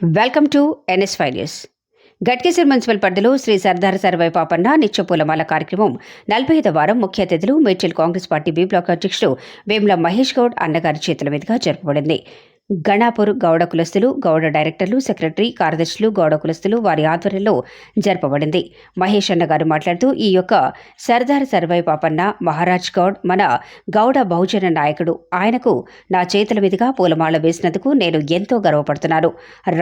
Welcome to NS five news. Ghatkesar municipal పరిధిలో శ్రీ సర్దార్ సర్వై పాపన్న నిత్యపూలమాల కార్యక్రమం నలభై ఐదు వారం ముఖ్య అతిథులు Medchal Congress party B block అధ్యక్షుడు వేముల మహేష్ గౌడ్ అన్నగారి చేతుల మీదుగా జరపబడింది. గణాపూర్ గౌడ కులస్తులు గౌడ డైరెక్టర్లు సెక్రటరీ కార్యదర్శులు గౌడ కులస్తులు వారి ఆధ్వర్యంలో జరపబడింది. మహేష్ అన్న గారు మాట్లాడుతూ ఈ యొక్క సర్దార్ సర్వై పాపన్న మహారాజ్ గౌడ్ మన గౌడ బహుజన నాయకుడు. ఆయనకు నా చేతుల మీదుగా పూలమాల వేసినందుకు నేను ఎంతో గర్వపడుతున్నాను.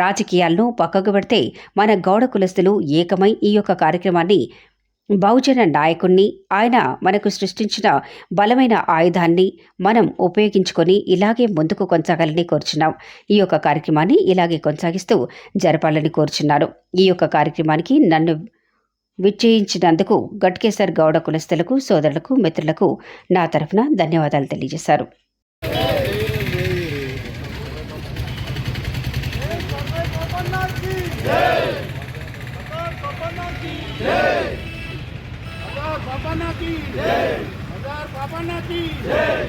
రాజకీయాలను పక్కకు పెడితే మన గౌడ కులస్తులు ఏకమై ఈ యొక్క కార్యక్రమాన్ని బహుజన నాయకుణ్ణి. ఆయన మనకు సృష్టించిన బలమైన ఆయుధాన్ని మనం ఉపయోగించుకొని ఇలాగే ముందుకు కొనసాగాలని కోరుచున్నాం. ఈ యొక్క కార్యక్రమాన్ని ఇలాగే కొనసాగిస్తూ జరపాలని కోరుచున్నాను. ఈ యొక్క కార్యక్రమానికి నన్ను విచ్చేయించినందుకు గట్కేసర్ గౌడ కులస్తులకు సోదరులకు మిత్రులకు నా తరఫున ధన్యవాదాలు తెలియజేశారు. મનાતી જય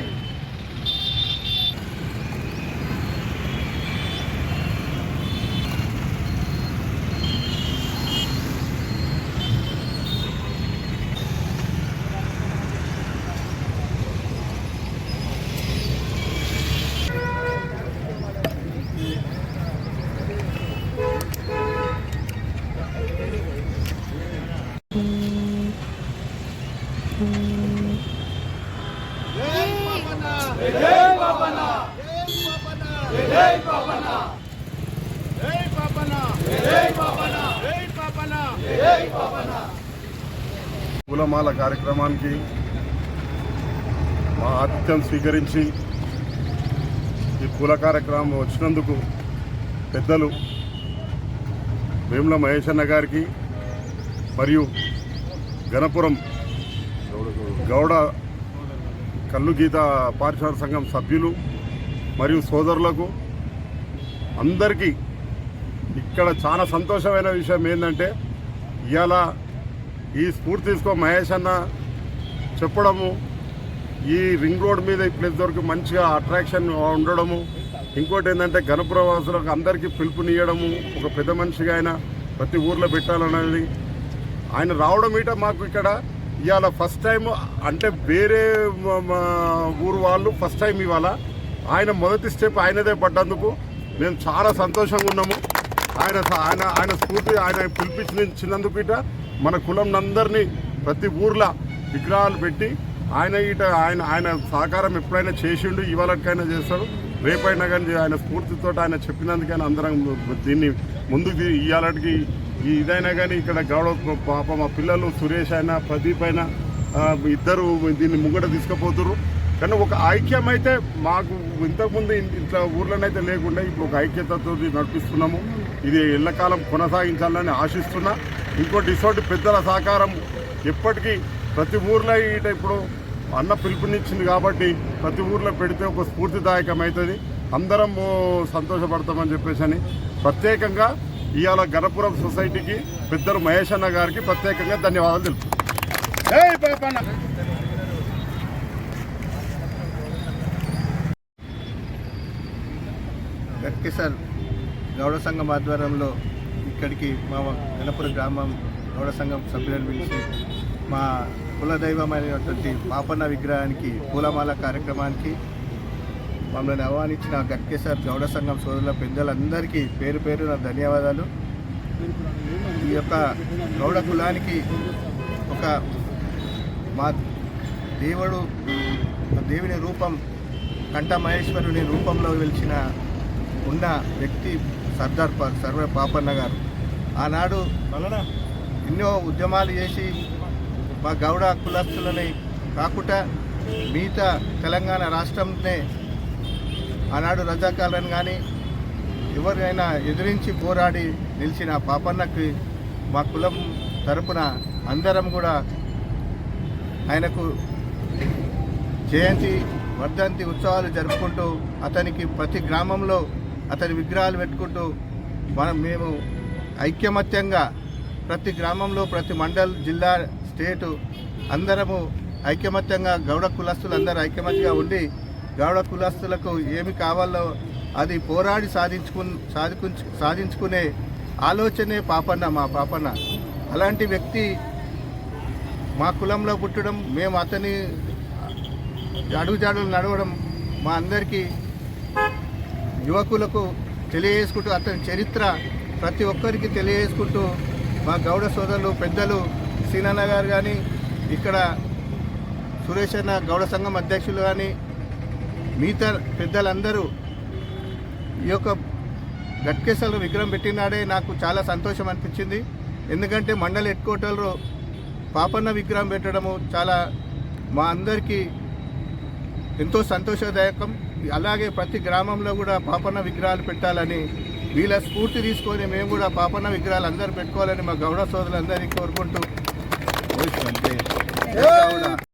Mm-hmm. పూలమాల కార్యక్రమానికి మా ఆతిథ్యం స్వీకరించి ఈ పూల కార్యక్రమం వచ్చినందుకు పెద్దలు వేముల మహేష్ అన్న గారికి మరియు గణపురం గౌడ కల్లు గీత పారిశ్రామిక సంఘం సభ్యులు మరియు సోదరులకు అందరికీ ఇక్కడ చాలా సంతోషమైన విషయం ఏంటంటే ఇవాళ ఈ స్ఫూర్తి తీసుకో మహేష్ అన్న చెప్పడము ఈ రింగ్ రోడ్ మీద ఈ ప్లేస్ దొరికి మంచిగా అట్రాక్షన్ ఉండడము ఇంకోటి ఏంటంటే గణప్రవాసులకు అందరికీ పిలుపునియడము ఒక పెద్ద మనిషిగా ఆయన ప్రతి ఊర్లో పెట్టాలనేది ఆయన రావడం ఇట మాకు ఇక్కడ ఇవాళ ఫస్ట్ టైం అంటే వేరే ఊరు వాళ్ళు ఫస్ట్ టైం ఇవాళ. ఆయన మొదటి స్టెప్ ఆయనదే పడ్డందుకు మేము చాలా సంతోషంగా ఉన్నాము. ఆయన ఆయన ఆయన స్ఫూర్తి ఆయన పిలిపించినందుకు ఇట మన కులం అందరినీ ప్రతి ఊర్లో విగ్రహాలు పెట్టి ఆయన ఇట ఆయన ఆయన సహకారం ఎప్పుడైనా చేసిండు ఇవాళకైనా చేస్తాడు. రేపైనా కానీ ఆయన స్ఫూర్తితో ఆయన చెప్పినందుకైనా అందరం దీన్ని ముందుకు ఇవాళకి ఇదైనా కానీ ఇక్కడ గౌడ పాప మా పిల్లలు సురేష్ అయినా ప్రదీప్ అయినా ఇద్దరు దీన్ని ముంగట తీసుకుపోతున్నారు కానీ ఒక ఐక్యం అయితే మాకు ఇంతకుముందు ఇట్లా ఊర్లోనైతే లేకుండా ఇప్పుడు ఒక ఐక్యతతో నడిపిస్తున్నాము. ఇది ఎల్లకాలం కొనసాగించాలని ఆశిస్తున్నా. ఇంకోటి ఇటువంటి పెద్దల సహకారం ఎప్పటికీ ప్రతి ఊర్లో ఇట ఇప్పుడు అన్న పిలుపునిచ్చింది కాబట్టి ప్రతి ఊర్లో పెడితే ఒక స్ఫూర్తిదాయకం అవుతుంది అందరం సంతోషపడతామని చెప్పేసి అని ప్రత్యేకంగా ఇవాళ గణపురం సొసైటీకి పెద్దరు మహేష్ అన్న గారికి ప్రత్యేకంగా ధన్యవాదాలు తెలుపుతున్నాను గట్కిసార్ గౌడ సంఘం ఆధ్వర్యంలో ఇక్కడికి మా గణపురం గ్రామం గౌడ సంఘం సభ్యులను పిలిచి మా కులదైవమైనటువంటి పాపన్న విగ్రహానికి పూలమాల కార్యక్రమానికి మమ్మల్ని ఆహ్వానించిన గట్కేశ్వర్ గౌడ సంఘం సోదరుల పెద్దలందరికీ పేరు పేరున ధన్యవాదాలు. ఈ యొక్క గౌడ కులానికి ఒక మా దేవుడు దేవుని రూపం కంఠ మహేశ్వరుని రూపంలో వెలిచిన ఉన్న వ్యక్తి సర్దార్ ప సర్వ పాపన్న గారు. ఆనాడు ఎన్నో ఉద్యమాలు చేసి మా గౌడ కులస్తులని కాకుండా మిగతా తెలంగాణ రాష్ట్రంనే ఆనాడు రజాకాలను కానీ ఎవరినైనా ఎదిరించి పోరాడి నిలిచిన పాపన్నకి మా కులం తరపున అందరం కూడా ఆయనకు జయంతి వర్ధంతి ఉత్సవాలు జరుపుకుంటూ అతనికి ప్రతి గ్రామంలో అతని విగ్రహాలు పెట్టుకుంటూ మనం మేము ఐక్యమత్యంగా ప్రతి గ్రామంలో ప్రతి మండల్ జిల్లా స్టేటు అందరము ఐకమత్యంగా గౌడ కులస్తులు అందరూ ఐకమత్యంగా ఉండి గౌడ కులస్తులకు ఏమి కావాలో అది పోరాడి సాధించుకు సాధించు సాధించుకునే ఆలోచనే పాపన్న మా పాపన్న. అలాంటి వ్యక్తి మా కులంలో పుట్టడం మేము అతని అడుగుజాడులు నడవడం మా అందరికీ యువకులకు తెలియజేసుకుంటూ అతని చరిత్ర ప్రతి ఒక్కరికి తెలియజేసుకుంటూ మా గౌడ సోదరులు పెద్దలు సీనన్న గారు కానీ ఇక్కడ సురేష్ అన్న గౌడ సంఘం అధ్యక్షులు కానీ మిగతా పెద్దలందరూ ఈ యొక్క గట్కేశ్వర విగ్రహం పెట్టినాడే నాకు చాలా సంతోషం అనిపించింది. ఎందుకంటే మండల హెడ్ క్వార్టర్లో పాపన్న విగ్రహం పెట్టడము చాలా మా అందరికీ ఎంతో సంతోషదాయకం. అలాగే ప్రతి గ్రామంలో కూడా పాపన్న విగ్రహాలు పెట్టాలని వీళ్ళ స్ఫూర్తి తీసుకొని మేము కూడా పాపన్న విగ్రహాలు అందరూ పెట్టుకోవాలని మా గౌడ సోదరులందరికీ కోరుకుంటూ.